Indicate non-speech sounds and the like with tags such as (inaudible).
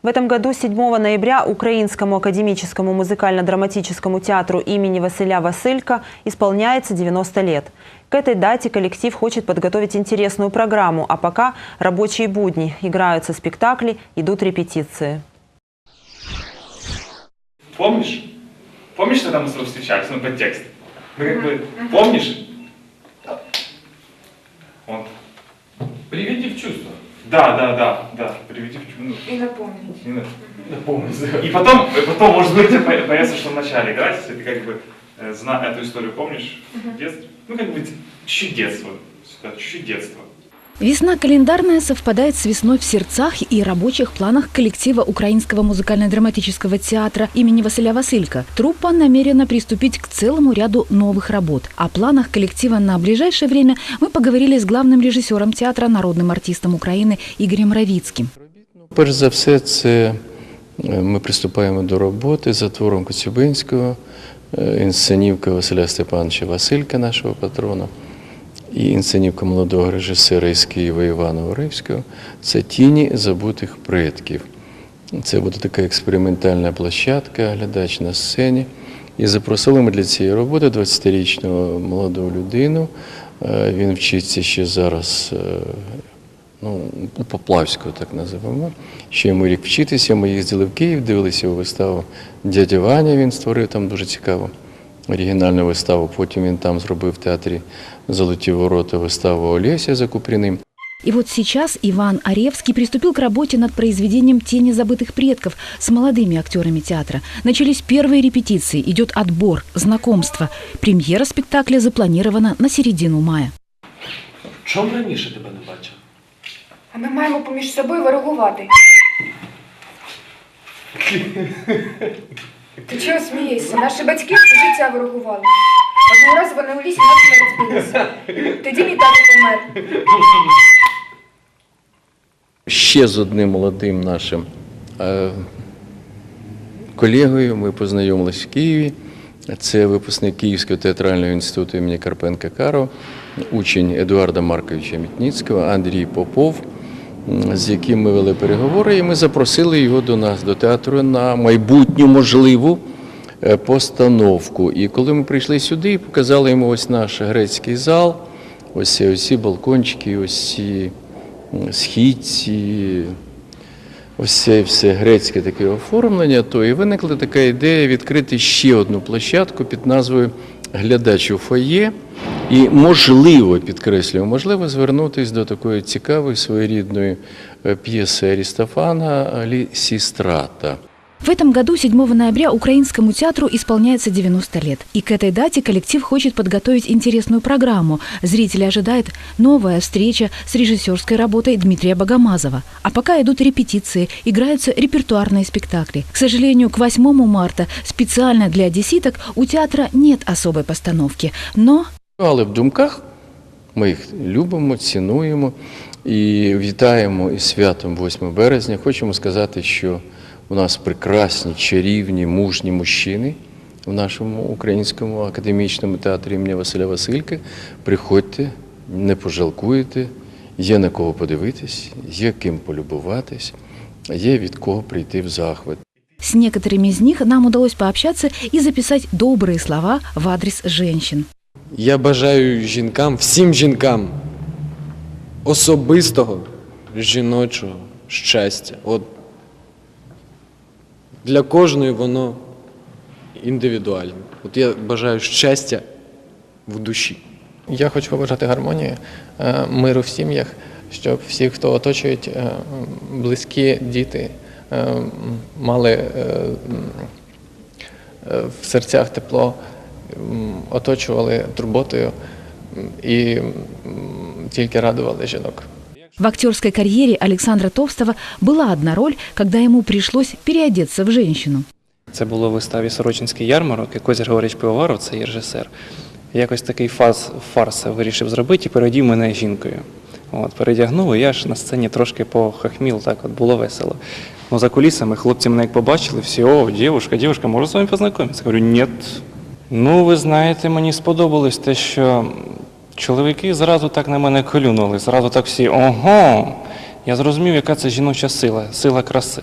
В этом году 7 ноября Украинскому академическому музыкально-драматическому театру имени Василя Василька исполняется 90 лет. К этой дате коллектив хочет подготовить интересную программу, а пока рабочие будни, играются спектакли, идут репетиции. Помнишь? Помнишь, когда мы с тобой встречались? Ну, подтекст. Мы как бы... Помнишь? Вот. В. Да, да, да, да. Приведи в. Ну, И напомнить. именно. Напомни. И потом, и потом, может быть, появится, что вначале играть, если ты как бы э, зна эту историю помнишь в детстве. Ну, как бы чуть-чуть детства. Сюда, чуть-чуть детства. Весна календарная совпадает с весной в сердцах и рабочих планах коллектива Украинского музыкально-драматического театра имени Василя Василька. Труппа намерена приступить к целому ряду новых работ. О планах коллектива на ближайшее время мы поговорили с главным режиссером театра, народным артистом Украины Игорем Равицким. Перш за все, це е, ми приступаємо до роботи за твором Коцюбинського, е, інсценівка Василя Степановича Василька, нашого патрона, І інсценівка молодого режисера із Києва Івана Оривського. Це тіні забутих предків. Це буде така експериментальна площадка, глядач на сцені. І запросили ми для цієї роботи 20-річного молоду людину. Е, Він вчиться ще зараз е, ну, Поплавського, так називаємо. Ще йому рік вчитися. Ми їздили в Київ, дивилися його виставу Дядя Ваня, він створив там дуже цікаву оригінальну виставу. Потім він там зробив в театрі Золоті ворота виставу Олеся за Купріним. И вот сейчас Иван Оревский приступил к работе над произведением «Тени забытых предков» с молодыми актерами театра. Начались первые репетиции, идет отбор, знакомство. Премьера спектакля запланирована на середину мая. Чому раніше тебе не бачив? А ми маємо поміж собою ворогувати. (laughs) Ти чого смієшся? Наші батьки життя ворогували. Одного разу вони у лісі на розбилися. Тоді мій тато помер. Ще з одним молодим нашим е, колегою ми познайомилися в Києві. Це випускник Київського театрального інституту імені Карпенка Каро, учень Едуарда Марковича Мітніцького, Андрій Попов, з яким ми вели переговори, і ми запросили його до нас, до театру, на майбутню можливу е, постановку. І коли ми прийшли сюди і показали йому ось наш грецький зал, ось ці, балкончики, ось ці східці, ось це все грецьке таке оформлення, то і виникла така ідея відкрити ще одну площадку під назвою Глядач у фоє. І можливо, підкреслюю, можливо звернутися до такої цікавої своєрідної е, п'єси Арістофана Лісістрата. В этом году, 7 ноября, Украинскому театру исполняется 90 лет. И к этой дате коллектив хочет подготовить интересную программу. Зрители ожидает новая встреча с режиссерской работой Дмитрия Богомазова. А пока идут репетиции, играются репертуарные спектакли. К сожалению, к 8 марта специально для одесситок у театра нет особой постановки. Но Але в думках ми їх любимо, цінуємо і вітаємо із святом 8 березня. Хочемо сказати, що у нас прекрасні, чарівні, мужні мужчини в нашому українському академічному театрі імені Василя Василька. Приходьте, не пожалкуєте, є на кого подивитись, є ким полюбуватись, є від кого прийти в захват. с некоторыми из них нам удалось пообщаться и записать добрые слова в адрес женщин. Я бажаю жінкам, всім жінкам особистого жіночого щастя. От для кожної воно індивідуальне. От я бажаю щастя в душі. Я хочу побажати гармонії, е, миру в сім'ях, щоб всі, хто оточують е, близькі діти, е, мали в серцях тепло, оточували турботою і тільки радували жінок. В актерской карьере Александра Товстого была одна роль, когда ему пришлось переодеться в женщину. Це було в виставі Сорочинський ярмарок, і Козір Григорич Пивоваров, це є режисер. Якось такий фаз, фарс вирішив зробити і передів мене жінкою. От, передягнув, і я ж на сцені трошки похахміл, так от було весело. Ну, за кулісами хлопці мене як побачили, всі, о, дівушка, дівушка, можу з вами познайомитися? Говорю, ні. Ну, ви знаєте, мені сподобалось те, що чоловіки зразу так на мене клюнули, зразу так всі, ого. Я зрозумів, яка це жіноча сила, сила краси.